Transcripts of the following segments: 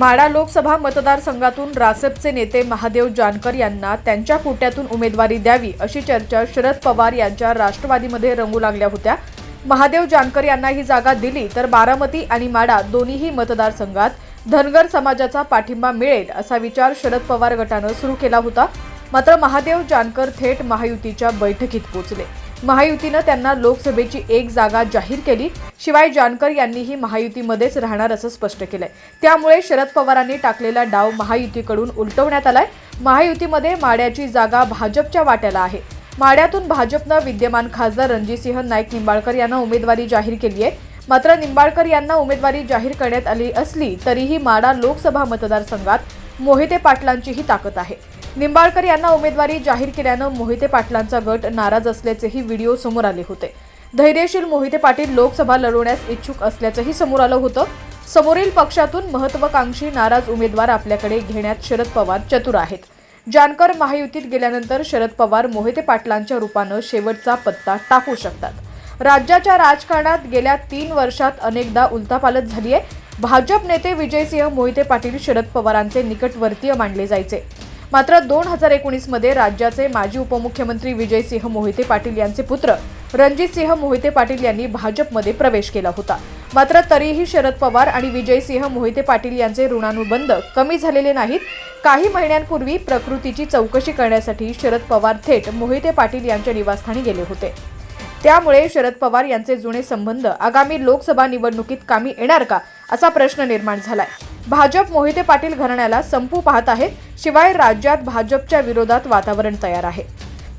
म्हाडा लोकसभा मतदारसंघातून रासपचे नेते महादेव जानकर यांना त्यांच्या कोट्यातून उमेदवारी द्यावी अशी चर्चा शरद पवार यांच्या राष्ट्रवादीमध्ये रंगू लागल्या होत्या. महादेव जानकर यांना ही जागा दिली तर बारामती आणि माडा दोन्हीही मतदारसंघात धनगर समाजाचा पाठिंबा मिळेल असा विचार शरद पवार गटानं सुरू केला होता. मात्र महादेव जानकर थेट महायुतीच्या बैठकीत पोचले. महायुतीनं त्यांना लोकसभेची एक जागा जाहीर केली. शिवाय जानकर यांनीही महायुतीमध्येच राहणार असं स्पष्ट केलंय. त्यामुळे शरद पवारांनी टाकलेला डाव महायुतीकडून उलटवण्यात आलाय. महायुतीमध्ये माड्याची जागा भाजपच्या वाट्याला आहे. माड्यातून भाजपनं विद्यमान खासदार रणजितसिंह नाईक निंबाळकर यांना उमेदवारी जाहीर केली आहे मात्र निंबाळकर यांना उमेदवारी जाहीर करण्यात आली असली तरीही माडा लोकसभा मतदारसंघात मोहिते पाटलांचीही ताकद आहे. निंबाळकर यांना उमेदवारी जाहीर केल्यानं मोहिते पाटलांचा गट नाराज असल्याचेही व्हिडिओ समोर आले होते. धैर्यशील मोहिते पाटील लोकसभा लढवण्यास इच्छुक असल्याचंही समोर आलं होतं. समोरील पक्षातून महत्वाकांक्षी नाराज उमेदवार आपल्याकडे घेण्यात शरद पवार चतुर आहेत. जानकर महायुतीत गेल्यानंतर शरद पवार मोहिते पाटलांच्या रूपानं शेवटचा पत्ता टाकू शकतात. राज्याच्या राजकारणात गेल्या तीन वर्षात अनेकदा उलथापालत झाली आहे भाजप नेते विजयसिंह मोहिते पाटील शरद पवारांचे निकटवर्तीय मानले जायचे. मात्र दोन हजार एकोणीसमध्ये राज्याचे माजी उपमुख्यमंत्री विजयसिंह मोहिते पाटील यांचे पुत्र रणजितसिंह मोहिते पाटील यांनी भाजपमध्ये प्रवेश केला होता. मात्र तरीही शरद पवार आणि विजयसिंह मोहिते पाटील यांचे ऋणानुबंध कमी झालेले नाहीत. काही महिन्यांपूर्वी प्रकृतीची चौकशी करण्यासाठी शरद पवार थेट मोहिते पाटील यांच्या निवासस्थानी गेले होते. त्यामुळे शरद पवार यांचे जुने संबंध आगामी लोकसभा निवडणुकीत कामी येणार का असा प्रश्न निर्माण झालाय. भाजप मोहिते पाटील घराण्याला संपू पाहत आहे शिवाय राज्यात भाजपच्या विरोधात वातावरण तयार आहे.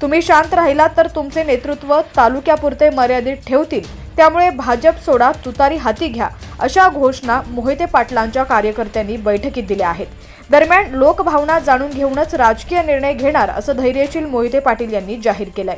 तुम्ही शांत राहिलात तर तुमचे नेतृत्व तालुक्यापुरते मर्यादित ठेवतील. त्यामुळे भाजप सोडा तुतारी हाती घ्या अशा घोषणा मोहिते पाटलांच्या कार्यकर्त्यांनी बैठकीत दिल्या आहेत. दरम्यान लोकभावना जाणून घेऊनच राजकीय निर्णय घेणार असं धैर्यशील मोहिते पाटील यांनी जाहीर केलंय.